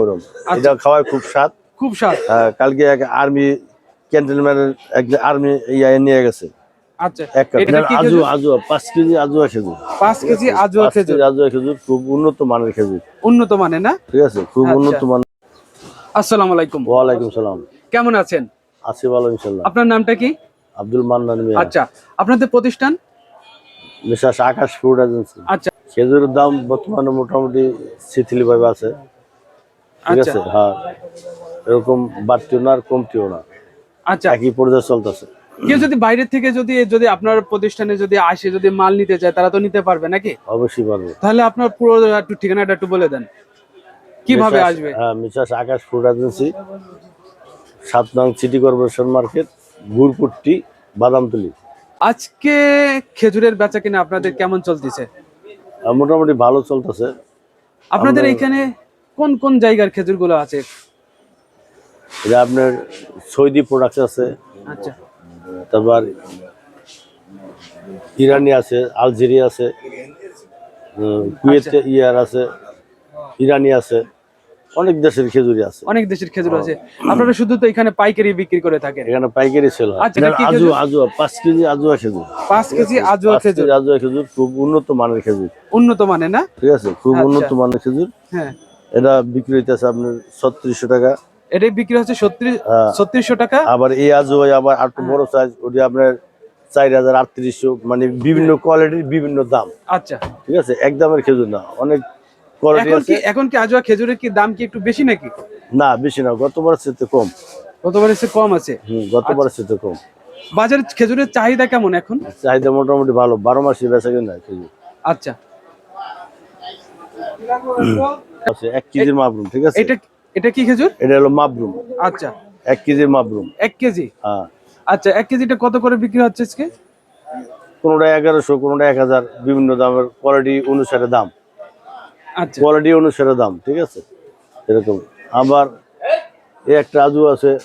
মরম এটা খাওয়ায় খুব স্বাদ। খুব স্বাদ। কালকে এক আর্মি ক্যান্টনম্যানের এক আর্মি ইয়া নিয়ে গেছে। আচ্ছা। এক কাপ। এটা কি আজু আজু পাঁচ কেজি আজুয়া খেজুর। পাঁচ কেজি আজুয়া খেজুর? আজুয়া খেজুর খুব উন্নত মানের খেজুর। উন্নত না? ঠিক আছে খুব আচ্ছা। উন্নত মান আসসালামু আলাইকুম। ওয়ালাইকুম সালাম। কেমন আছেন? আছি ভালো আপনার নামটা কি? আব্দুল মান্নান মিয়া। আচ্ছা। আপনাদের প্রতিষ্ঠান? Messrs Akash food agency. আচ্ছা। খেজুরের দাম বর্তমানে মোটামুটি শিথিল ভাবে আছে। ঠিক আচ্ছা। আছে? হ্যাঁ। এরকম বাড়তিও না আর কমতিও না। আচ্ছা। একই পর্যায়ে চলতেছে। কেউ যদি বাইরে থেকে যদি যদি আপনার প্রতিষ্ঠানে যদি আসে যদি মাল নিতে চায় তারা তো নিতে পারবে নাকি? অবশ্যই পারবে। তাহলে আপনার পুরো একটু ঠিকানাটা একটু বলে দেন। কীভাবে আসবে? হ্যাঁ মিসাস আকাশ ফুড এজেন্সি সাত নং city corporation market Gurputti Badamtali. আজকে খেজুরের বেচা কিনা আপনাদের কেমন চলতেছে? মোটামুটি ভালো চলতেছে। আপনাদের এখানে কোন কোন জায়গার খেজুরগুলো আছে? এটা আপনার সৌদি প্রোডাক্ট আছে। আচ্ছা। তারপর ইরানি আছে আলজেরিয়া আছে কুয়েত ইয়ার আছে ইরানি আছে অনেক দেশের খেজুরি আছে। অনেক দেশের খেজুর আছে। আপনারা শুধু তো এখানে পাইকারি বিক্রি করে থাকেন? এখানে পাইকারি সেল হয়। আচ্ছা, আজু আজু পাঁচ কেজি আজুয়া খেজুর। পাঁচ কেজি আজুয়া খেজুর। আজুয়া খেজুর খুব উন্নত মানের খেজুর। উন্নত মানে না? ঠিক আছে খুব আচ্ছা। উন্নত মানের খেজুর। হ্যাঁ। এটা বিক্রি হইতেছে আপনার ছত্রিশশো টাকা। এটাই বিক্রি হচ্ছে হ্যাঁ। ছত্রিশশো টাকা? আবার এই আজু আবার একটু বড় সাইজ ওটি আপনার চার হাজার আটত্রিশশো মানে বিভিন্ন কোয়ালিটির বিভিন্ন দাম। আচ্ছা। ঠিক আছে? এক দামের খেজুর না অনেক কোয়ালিটি এখন আছে। কি এখন কি আজুয়া খেজুরের কি দাম কি একটু বেশি নাকি? না বেশি না গতবারের চেয়ে কম। গতবার এসে কম আছে? হুম গতবারের চেয়ে কম। বাজারে খেজুরের চাহিদা কেমন এখন? চাহিদা মোটামুটি ভালো বারো মাসে বেচা কেনা খেজুর। আচ্ছা। আছে এক কেজির মাবরুম ঠিক আছে? এটা এটা কি খেজুর? এটা হলো মাবরুম। আচ্ছা। এক কেজির মাবরুম। এক কেজি? হ্যাঁ। আচ্ছা এক কেজিটা কত করে বিক্রি হচ্ছে আজকে? কোনোটা এগারোশো কোনোটা এক হাজার বিভিন্ন দামের কোয়ালিটি অনুসারে দাম। আচ্ছা। কোয়ালিটি অনুসারে দাম ঠিক আছে? এরকম। আবার এই একটা আজু আছে।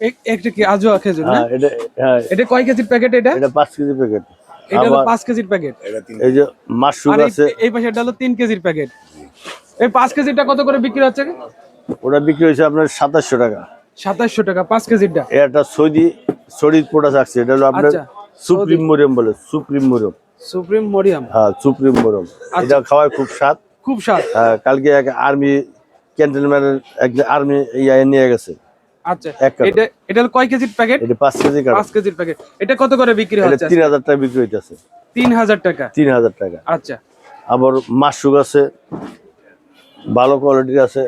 এ- একটা কি আজুয়া খেজুর না? হ্যাঁ এটা হ্যাঁ। এটা কয় কেজির প্যাকেট এটা? এটা পাঁচ কেজি প্যাকেট। এটা হলো আবার পাঁচ কেজির প্যাকেট। এই যে মাশরুম আছে। এই পাশে এটা হলো তিন কেজির প্যাকেট। এই পাঁচ কেজিটা কত করে বিক্রি হচ্ছে? ওটা বিক্রি হয়েছে আপনার সাতাশশো টাকা। সাতাশশো টাকা পাঁচ কেজিরটা এটা সৌদি সৌদি প্রোডাক্ট আছে। এটা হলো আপনার আচ্ছা, সুপ্রিম মরিয়ম বলে সুপ্রিম মরিয়ম সুপ্রিম মরিয়াম হ্যাঁ সুপ্রিম মরিয়ম আচ্ছা। এটা খাওয়ায় খুব স্বাদ। খুব স্বাদ। কালকে এক আর্মি ক্যান্টনম্যানের এক আর্মি ইয়া নিয়ে গেছে। আচ্ছা এটা এটা হলো কয় কেজির প্যাকেট? এটা পাঁচ কেজি কাটা। কেজির প্যাকেট। এটা কত করে বিক্রি হচ্ছে টাকা হইতেছে। টাকা। টাকা। আচ্ছা। আবার মাসুক আছে ভালো কোয়ালিটির আছে।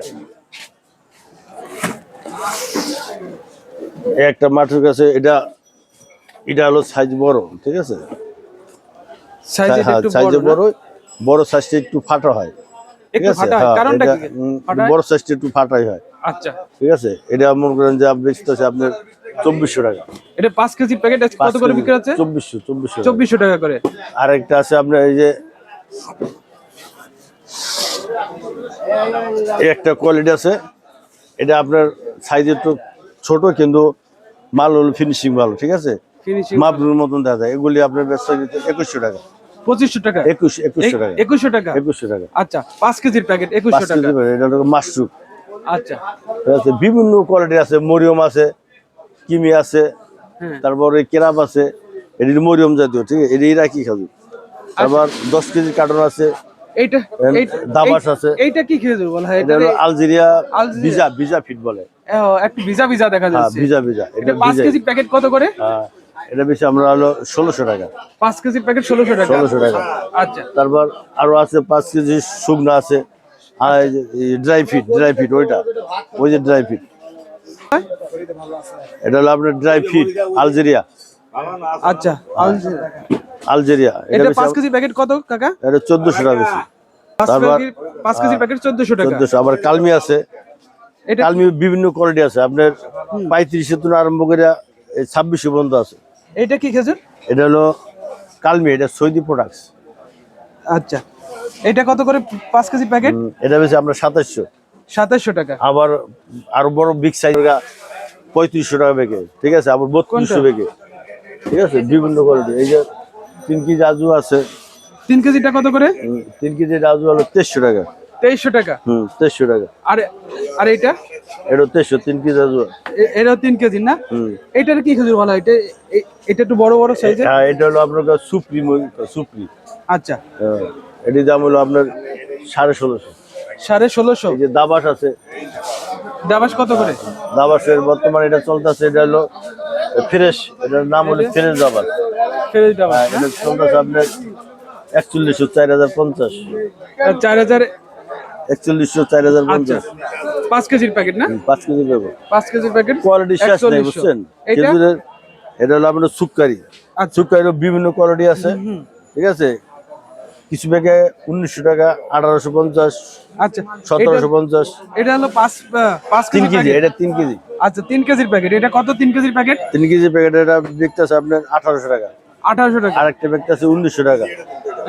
একটা মাসুক আছে এটা এটা হলো সাইজ বড় ঠিক আছে? সাইজ হ্যাঁ একটু বড় বড় সাইজটা একটু ফাটা হয়। একটু ফাটা হয় হ্যাঁ, কারণটা কি? বড় সাইজটা একটু ফাটাই হয়। আচ্ছা। ঠিক আছে এটা মনে করেন যে আপনি বেচতেছে আপনার চব্বিশশো টাকা। এটা পাঁচ কেজির প্যাকেট কত করে বিক্রি হচ্ছে? চব্বিশশো চব্বিশশো। চব্বিশশো টাকা করে। আরেকটা আছে আপনার এই যে একটা কোয়ালিটি আছে। এটা আপনার সাইজ একটু ছোট কিন্তু মাল হলো ফিনিশিং ভালো ঠিক আছে? মাপরুর মতন দেখা যায়। এগুলি আপনার ব্যবসা একুশশো টাকা। পঁচিশশো টাকা। একুশ একুশশো টাকা। একুশশো টাকা? একুশশো টাকা। আচ্ছা পাঁচ কেজির প্যাকেট একুশশো টাকা। KG mushroom. আচ্ছা। বিভিন্ন কোয়ালিটি আছে মরিয়ম আছে কিমি আছে হ্যাঁ। তারপরে কেরাপ আছে এটি মরিয়ম জাতীয় ঠিক আছে? এটি ইরাকি খাজু তারপর দশ কেজি কার্টন আছে এইটা দাবাস আছে। এইটা কি খেজুর বলা? হয় এটা আলজেরিয়া। ভিজা ভিজা ফিট বলে। একটু ভিজা ভিজা দেখা হ্যাঁ যাচ্ছে। ভিজা ভিজা। এটা এটা পাঁচ কেজির প্যাকেট কত করে? হ্যাঁ। এটা বেশি আমরা হলো ষোলোশো টাকা। পাঁচ কেজি প্যাকেট ষোলোশো টাকা? ষোলোশো টাকা। আচ্ছা। তারপর আরও আছে পাঁচ কেজি শুকনো আছে আর ড্রাই ফিট ড্রাই ফিট ওইটা। ওই যে ড্রাই ফিট এটা হলো আপনার ড্রাই ফিট আলজেরিয়া। আচ্ছা আলজেরিয়া। এটা পাঁচ কেজি প্যাকেট কত কাকা? এটা চোদ্দশো টাকা বেশি। তারপর- পাঁচ কেজির প্যাকেট চোদ্দশো টাকা। চোদ্দশো আবার কালমি আছে। এটা কালমি বিভিন্ন কোয়ালিটি আছে। আপনার পঁয়ত্রিশে থেকে আরম্ভ করে ছাব্বিশে পর্যন্ত আছে। এটা কি খেজুর? এটা হলো কালমি এটা সৌদি প্রোডাক্টস আচ্ছা। এটা কত করে পাঁচ কেজি প্যাকেট? এটা বেশি আমরা সাতাশশো। সাতাশশো টাকা। আবার আরও বড় বিগ সাইজ পঁয়ত্রিশশো টাকা বেগে ঠিক আছে? আবার বত্রিশশো বেগে ঠিক আছে? বিভিন্ন কোয়ালিটি এই যে তিন কেজি আজু আছে। তিন কেজিটা কত করে? তিন কেজি আজু হলো তেইশশো টাকা। তেইশশো টাকা। হুম তেইশশো টাকা। আর আর এটা এটা তেইশশো তিন কেজি আছে। এ- তিন কেজি না? এটার কি খেজুর বলা এটা এটা একটু বড় বড় সাইজের হ্যাঁ এটা হলো আপনার সুপ্রিম সুপ্রি আচ্ছা। হ্যাঁ এটির দাম হলো আপনার সাড়ে ষোলোশো। সাড়ে ষোলোশো? যে দাবাস আছে। দাবাস কত করে? দাবাসের বর্তমানে এটা চলতেছে এটা হলো ফ্রেশ এটার নাম হলো ফ্রেশ? দাবাস। ফেরত দাবাস হ্যাঁ, এটা চলতেছে আপনার একচল্লিশশো চার হাজার পঞ্চাশ। চার হাজার একচল্লিশশো চার হাজার আচ্ছা। পঞ্চাশ পাঁচ কেজির প্যাকেট না? পাঁচ কেজি দেবো পাঁচ কেজির প্যাকেট কোয়ালিটি শেষ নেই বুঝছেন? খেজুরের এটা হলো আপনার সুক্কারি আচ্ছা। সুক্কারিরও বিভিন্ন কোয়ালিটি আছে। ঠিক আছে? কিছু ব্যাগে উনিশশো টাকা আঠারোশো পঞ্চাশ আচ্ছা। সতেরোশো পঞ্চাশ। এটা হলো পাঁচ পাঁচ তিন কেজি এটা তিন কেজি। আচ্ছা তিন কেজির প্যাকেট এটা কত তিন কেজির প্যাকেট তিন কেজি প্যাকেট এটা আছে আপনার আঠারোশো টাকা। আঠারোশো টাকা। আরেকটা ব্যাগটা আছে উনিশশো টাকা।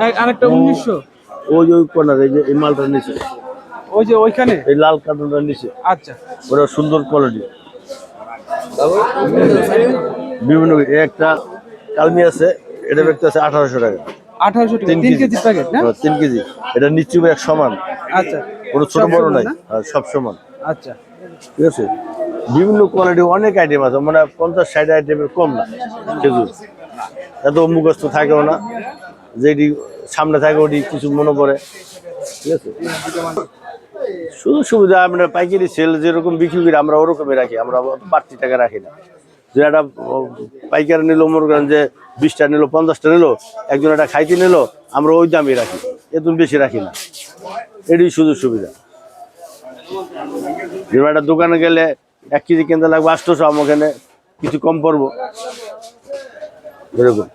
আর- আরেকটা উনিশশো? ওই ওই কর্নার এই যে এই মালটার নিচে। ওই যে ওইখানে? এই লাল কার্টুনটার নিচে। আচ্ছা। ওটা সুন্দর কোয়ালিটি বিভিন্ন একটা কালমি আছে এটা ব্যাগটা আছে আঠারোশো টাকা। আঠারোশো টাকা তিন কেজি। প্যাকেট না? হ্যাঁ, তিন কেজি। এটা নিচু ব্যাগ সমান। আচ্ছা। কোনো ছোট সব বড় নাই আর সব সমান। আচ্ছা। ঠিক আছে? বিভিন্ন কোয়ালিটি অনেক আইটেম আছে মানে পঞ্চাশ ষাট আইটেমের কম না খেজুর। এত মুখস্থ থাকেও না। যেটি সামনে থাকে ওটি কিছু মনে পড়ে ঠিক আছে? সুযোগ সুবিধা আমরা পাইকারি সেল যেরকম বিক্রি করি, আমরা ওরকমই রাখি, আমরা বাড়তি টাকা রাখি না। যে একটা পাইকারি নিল, মনে করেন যে বিশটা নিল, পঞ্চাশটা নিল, একজন একটা খাইতে নিল, আমরা ওই দামই রাখি এত বেশি রাখি না। এটাই সুযোগ সুবিধা। যেমন একটা দোকানে গেলে এক কেজি কিনতে লাগবে আমার ওখানে কিছু কম পড়ব। এরকম।